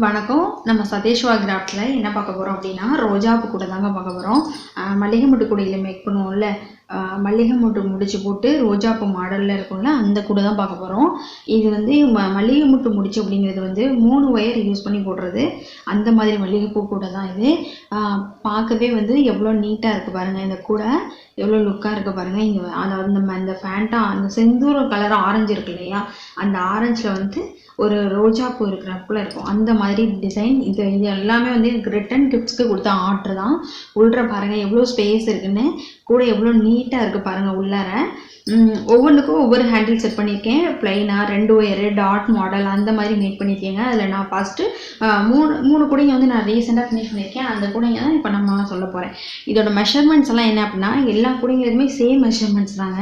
வணக்கம். நம்ம சதேஷ்வா கிராஃப்டில் என்ன பார்க்க போகிறோம் அப்படின்னா ரோஜாப்பு கூட தாங்க பார்க்க போகிறோம் மல்லிகை முட்டு கூடையில் மேக் பண்ணுவோம்ல. மல்லிகை முட்டு முடிச்சு போட்டு ரோஜாப்பூ மாடலில் இருக்கும்ல அந்த கூட தான் பார்க்க போகிறோம் இது வந்து ம மல்லிகை முட்டு முடிச்சு அப்படிங்கிறது வந்து மூணு ஒயர் யூஸ் பண்ணி போடுறது. அந்த மாதிரி மல்லிகைப்பூ கூட தான் இது. பார்க்கவே வந்து எவ்வளோ நீட்டாக இருக்குது பாருங்கள் இந்த கூடை. எவ்வளோ லுக்காக இருக்குது பாருங்கள் இங்கே அதாவது நம்ம அந்த ஃபேண்டா அந்த செந்தூர கலர் ஆரஞ்சு இருக்கு இல்லையா அந்த ஆரஞ்சில் வந்து ஒரு ரோஜா பூ இருக்கிறப்பல இருக்கும். அந்த மாதிரி டிசைன் இது இது எல்லாமே வந்து எனக்கு ரிட்டன் கிஃப்ட்ஸ்க்கு கொடுத்த ஆர்டர் தான். உள்ள பாருங்கள் எவ்வளோ ஸ்பேஸ் இருக்குன்னு கூட எவ்வளோ நீட்டாக இருக்குது பாருங்கள் உள்ளார. ஒவ்வொன்றுக்கும் ஒவ்வொரு ஹேண்டில் செட் பண்ணியிருக்கேன். பிளைனாக ரெண்டு ஒயரு டாட் மாடல் அந்த மாதிரி மேக் பண்ணியிருக்கேங்க. அதில் நான் ஃபஸ்ட்டு மூணு மூணு கூடைங்க வந்து நான் ரீசெண்டாக ஃபினிஷ் பண்ணியிருக்கேன். அந்த கூடைங்க தான் இப்போ நம்ம சொல்ல போகிறேன் இதோட மெஷர்மெண்ட்ஸ் எல்லாம் என்ன அப்படின்னா எல்லா கூடைங்களுமே சேம் மெஷர்மெண்ட்ஸ் தாங்க.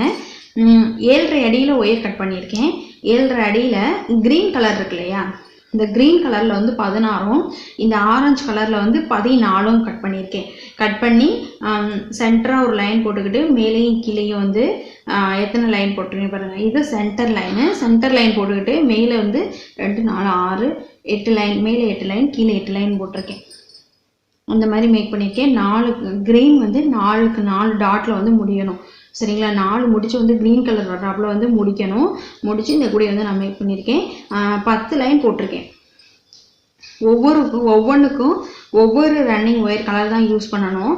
ஏழரை அடியில் ஒயர் கட் பண்ணியிருக்கேன். ஏழரை அடியில் க்ரீன் கலர் இருக்கு இல்லையா? இந்த க்ரீன் கலரில் வந்து பதினாறும் இந்த ஆரஞ்சு கலரில் வந்து பதினாலும் கட் பண்ணியிருக்கேன். கட் பண்ணி சென்டராக ஒரு லைன் போட்டுக்கிட்டு மேலேயும் கீழேயும் வந்து எத்தனை லைன் போட்டிருக்கேன் பாருங்கள் இது சென்டர் லைனு சென்டர் லைன் போட்டுக்கிட்டு மேலே வந்து ரெண்டு நாலு ஆறு எட்டு லைன் மேலே எட்டு லைன் கீழே எட்டு லைன் போட்டிருக்கேன். அந்த மாதிரி மேக் பண்ணியிருக்கேன். நாலு க்ரீன் வந்து நாலுக்கு நாலு டாட்டில் வந்து முடியணும். சரிங்களா? நாலு முடிச்சு வந்து க்ரீன் கலர் வர்றாப்புல வந்து முடிக்கணும். முடிச்சு இந்த கூடையை வந்து நான் மேக் பண்ணியிருக்கேன். ஆஹ் பத்து லைன் போட்டிருக்கேன். ஒவ்வொரு ஒவ்வொன்றுக்கும் ஒவ்வொரு ரன்னிங் ஒயர் கலர் தான் யூஸ் பண்ணணும்.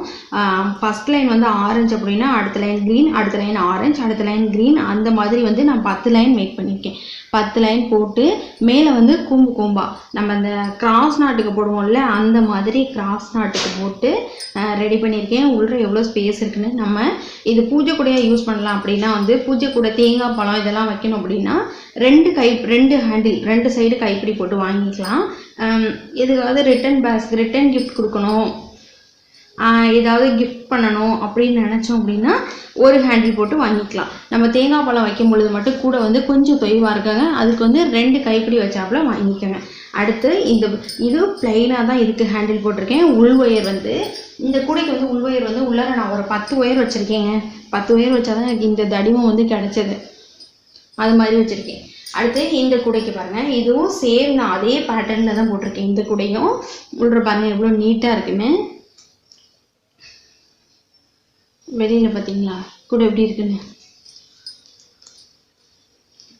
ஃபஸ்ட் லைன் வந்து ஆரஞ்சு அப்படின்னா அடுத்த லைன் க்ரீன் அடுத்த லைன் ஆரஞ்சு அடுத்த லைன் க்ரீன் அந்த மாதிரி வந்து நான் பத்து லைன் மேக் பண்ணியிருக்கேன் பத்து லைன் போட்டு மேலே வந்து கூம்பு கூம்பா. நம்ம அந்த கிராஸ் நாட்டுக்கு போடுவோம்ல அந்த மாதிரி கிராஸ் நாட்டுக்கு போட்டு ரெடி பண்ணியிருக்கேன் உள்ள எவ்வளோ ஸ்பேஸ் இருக்குன்னு நம்ம இது பூஜை கூடையாக யூஸ் பண்ணலாம் அப்படின்னா வந்து பூஜை கூட தேங்காய் பழம் இதெல்லாம் வைக்கணும் அப்படின்னா ரெண்டு கை ரெண்டு ஹேண்டில் ரெண்டு சைடு கைப்பிடி போட்டு வாங்கிக்கலாம். இதுக்காவது ரிட்டன் பேஸ் ரிட்டன் கிஃப்ட் கொடுக்கணும். ஏதாவது கிஃப்ட் பண்ணணும் அப்படின்னு நினச்சோம் அப்படின்னா ஒரு ஹேண்டில் போட்டு வாங்கிக்கலாம். நம்ம தேங்காய் பழம் வைக்கும் பொழுது மட்டும் கூட வந்து கொஞ்சம் தொய்வாக இருக்காங்க. அதுக்கு வந்து ரெண்டு கைப்பிடி வச்சாப்புல வாங்கிக்கோங்க. அடுத்து இந்த இது பிளைனாக தான் இருக்குது ஹேண்டில் போட்டிருக்கேன். உள் ஒயர் வந்து இந்த கூடைக்கு வந்து உள் ஒயர் வந்து உள்ளார நான் ஒரு பத்து ஒயர் வச்சுருக்கேங்க. பத்து ஒயர் வச்சாதான் எனக்கு இந்த தடிமம் வந்து கிடச்சிது. அது மாதிரி வச்சுருக்கேன். அடுத்து இந்த கூடைக்கு பாருங்க. இதுவும் சேம் நான் அதே பேட்டர்னில் தான் போட்டிருக்கேன். இந்த கூடையும் உள்ள பாருங்க எவ்வளோ நீட்டாக இருக்குன்னு. வெளியில் பார்த்தீங்களா? கூட எப்படி இருக்குன்னு?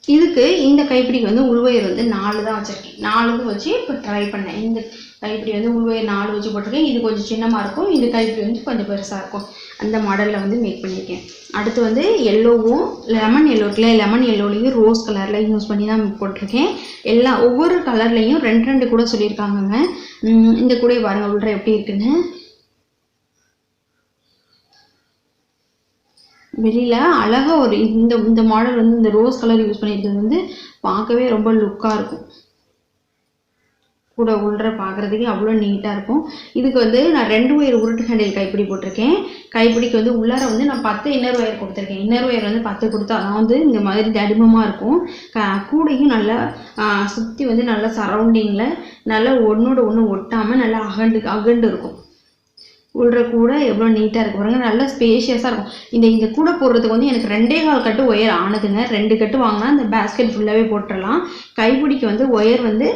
இதுக்கு இந்த கைப்பிடிக்கு வந்து உள்வயர் வந்து நாலு தான் வச்சுருக்கேன். நாலுக்கும் வச்சு இப்போ ட்ரை பண்ணேன். இந்த கைப்பிடி வந்து உள்வயர் நாலு வச்சு போட்டிருக்கேன். இது கொஞ்சம் சின்னமாக இருக்கும். இந்த கைப்பிடி வந்து கொஞ்சம் பெருசாக இருக்கும். அந்த மாடலில் வந்து மேக் பண்ணியிருக்கேன் அடுத்து வந்து எல்லோவும் லெமன் எல்லோ இருக்குல்ல லெமன் எல்லோலையும் ரோஸ் கலரில் யூஸ் பண்ணி தான் போட்டிருக்கேன். எல்லா ஒவ்வொரு கலர்லேயும் ரெண்டு ரெண்டு கூட சொல்லியிருக்காங்கங்க. இந்த கூட பாருங்கள் உள்ள எப்படி இருக்குன்னு. வெளியில் அழகாக ஒரு இந்த இந்த மாடல் வந்து இந்த ரோஸ் கலர் யூஸ் பண்ணியிருக்கிறது வந்து பார்க்கவே ரொம்ப லுக்காக இருக்கும். கூட உள்ள பார்க்குறதுக்கே அவ்வளோ நீட்டாக இருக்கும். இதுக்கு வந்து நான் ரெண்டு ஒயர் உருட்டு ஹேண்டில் கைப்பிடி போட்டிருக்கேன். கைப்பிடிக்கு வந்து உள்ளார வந்து நான் பத்து இன்னர் ஒயர் கொடுத்துருக்கேன். இன்னர் ஒயர் வந்து பத்து கொடுத்தா அதான் வந்து இந்த மாதிரி தடிமமாக இருக்கும். க கூடையும் நல்லா சுற்றி வந்து நல்லா சரௌண்டிங்கில் நல்லா ஒன்றோட ஒன்று ஒட்டாமல் நல்லா அகண்டு அகண்டு இருக்கும். உள்ள கூட எவ்வளோ நீட்டாக இருக்கு பாருங்க. நல்லா ஸ்பேஷியஸாக இருக்கும். இந்த இந்த கூட போடுறதுக்கு வந்து எனக்கு ரெண்டே கால் கட்டு ஒயர் ஆனதுங்க. ரெண்டு கட்டு வாங்கினா இந்த பேஸ்கெட் ஃபுல்லாகவே போட்டுடலாம் கைப்பிடிக்கு வந்து ஒயர் வந்து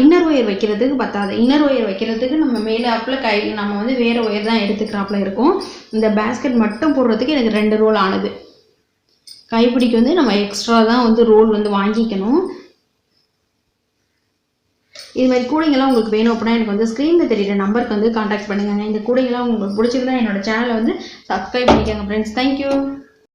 இன்னர் ஒயர் வைக்கிறதுக்கு பத்தாது. இன்னர் ஒயர் வைக்கிறதுக்கு நம்ம மேலே ஆப்பில் கை நம்ம வந்து வேறு ஒயர் தான் எடுத்துக்கிறாப்புல இருக்கும். இந்த பேஸ்கெட் மட்டும் போடுறதுக்கு எனக்கு ரெண்டு ரோல் ஆனது. கைப்பிடிக்கு வந்து நம்ம எக்ஸ்ட்ரா தான் வந்து ரோல் வந்து வாங்கிக்கணும். இது மாதிரி கூடைங்கெல்லாம் உங்களுக்கு வேணும் அப்படின்னா எனக்கு வந்து ஸ்க்ரீனில் தெரியுற நம்பருக்கு வந்து காண்டாக்ட் பண்ணுங்க. இந்த கூடைங்கெல்லாம் உங்களுக்கு பிடிச்சிருந்தா என்னோட சேனலை வந்து சப்ஸ்கிரைப் பண்ணிக்கோங்க ஃப்ரெண்ட்ஸ் தேங்க்யூ